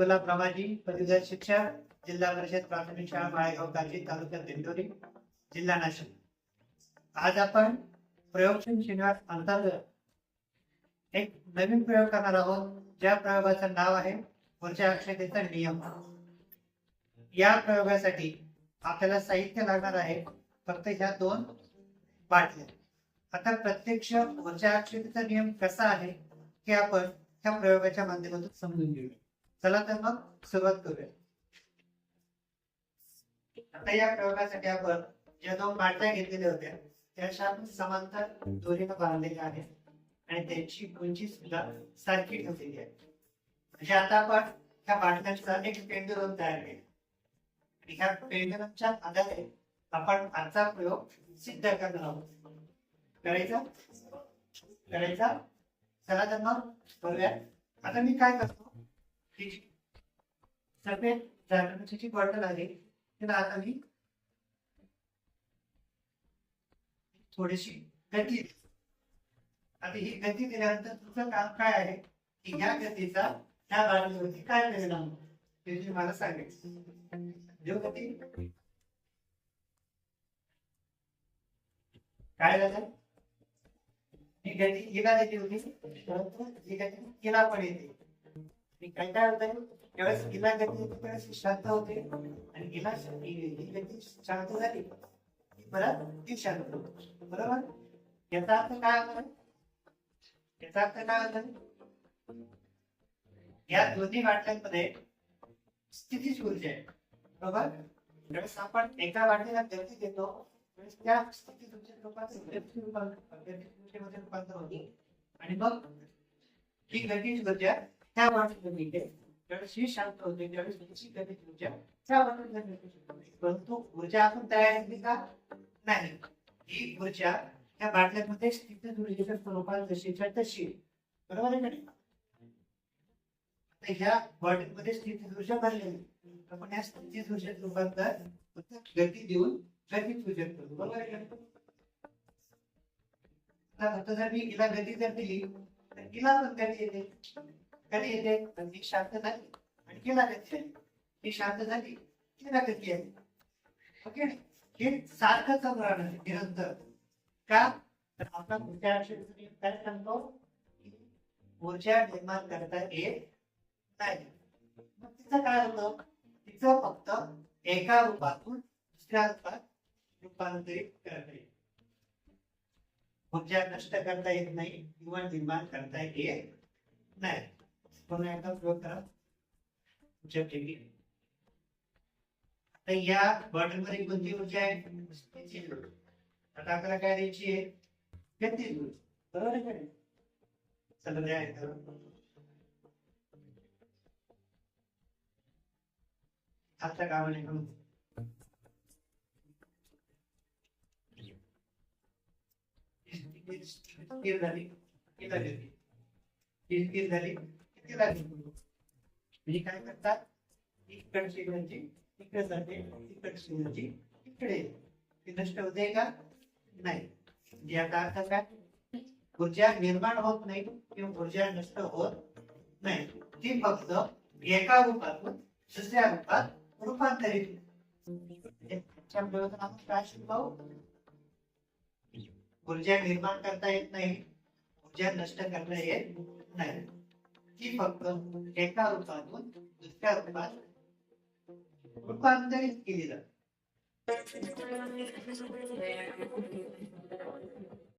रमाजी पदवीधर शिक्षक जिल्हा परिषद प्राथमिक शाळा माळेगाव काजी तालुक्यात दिंडोरी जिल्हा नाशिक. आज आपण प्रयोगशील श्रीनिवास अंतर्गत एक नवीन प्रयोग करणार आहोत. ज्या प्रयोगाचं नाव आहे वरच्या अक्षतेचा नियम. या प्रयोगासाठी आपल्याला साहित्य लागणार आहे फक्त ह्या दोन बाटल्या. आता प्रत्यक्ष वरच्या अक्षतेचा नियम कसा आहे हे आपण ह्या प्रयोगाच्या माध्यमातून समजून घेऊया. चला तर मग सुरुवात करूया. आता या प्रयोगासाठी आपण ज्या दोन बाटल्या घेतलेल्या होत्या त्या अशा समांतर दोरीनं बांधलेल्या आहेत आणि त्यांची उंची सुद्धा सारखी ठेवलेली आहे. म्हणजे आता आपण ह्या बाटल्यांचा एक पेंडुलम तयार केला आणि ह्या पेंडुलमच्या आधारे आपण आजचा प्रयोग सिद्ध करणार आहोत. करायचा? करायचा? चला तर मग करूया. आता मी काय करतो? ही जी सफेद झाकणाची बॉटल आहे तिला आता मी थोडीशी गती आता ही गती दिल्यानंतर तुमचं काम काय आहे? की ह्या गतीचा त्या बाजूवरती काय परिणाम ते तुम्ही मला सांगेल जो गती काय झालं? ही गती हिला देते होती परंतु ही गती हिला पण येते. आणि काय काय होतंय. त्यावेळेस हिला गती होती त्यावेळेस शांत होते. आणि गिला ही गती शांत झाली. की परत ती शांत होते. बरोबर? याचा अर्थ काय होतं? याचा अर्थ काय होता? या दोन्ही वाटण्यांमध्ये स्थितीच ऊर्जा आहे. बरोबर? ज्यावेळेस आपण एका वाटेला गती देतो त्यावेळेस त्या स्थितीत रूपांतर गती होते. आणि मग ही गतीची ऊर्जा त्या वाटणीला मिळते त्यावेळेस ही शांत होते त्यावेळेस तुमची गतीची ऊर्जा त्या वाटून परंतु ऊर्जा आपण तयार झाली का? नाही. ही ऊर्जा त्या बाटल्यामध्ये स्थितीत ऊर्जेच्या स्वरूपात जशीच्या तशी बरोबर आहे का ह्या बॉटलमध्ये स्थितीत ऊर्जा भरलेली आपण या स्थितीत ऊर्जेत रूपांतर फक्त गती देऊन गतीत ऊर्जेत करतो बरोबर आहे का आता जर मी हिला गती जर दिली तर हिला पण गती येते. कधी येते? तर शांत झाली. आणि हिला आली ही शांत झाली. हिला गती आली ओके? हे सारखं चालू राहणार निरंतर. का? तर आपला पुढच्या अक्षराचा काय सांगतो? ऊर्जा निर्माण करता येत नाही. मग तिचं काय होतं? तिचं फक्त एका रूपातून दुसऱ्या रूपात रूपांतरित करता येईल ऊर्जा नष्ट करता येत नाही किंवा निर्माण करता येत नाही. पुन्हा एकदा प्रयोग करा. या बॉटलमध्ये कोणती ऊर्जा आहे? आता आपल्याला काय द्यायची आहे? गतीची बरोबर आहे नाही? चला द्या आता हातच्या कामाने करून झाली. किती झाली. किती म्हणजे काय करतात? इकडची एनर्जी इकडे जाते इकडची एनर्जी इकडे. ती नष्ट होते का नाही. म्हणजे याचा अर्थ काय? ऊर्जा निर्माण होत नाही किंवा ऊर्जा नष्ट होत नाही. ती फक्त एका रूपातून दुसऱ्या रूपात रूपांतरित म्हणजे काय शिकलो? ऊर्जा निर्माण करता येत नाही ऊर्जा नष्ट करता येत नाही. ती फक्त एका रूपातून दुसऱ्या रूपात रूपांतरित केली जाते.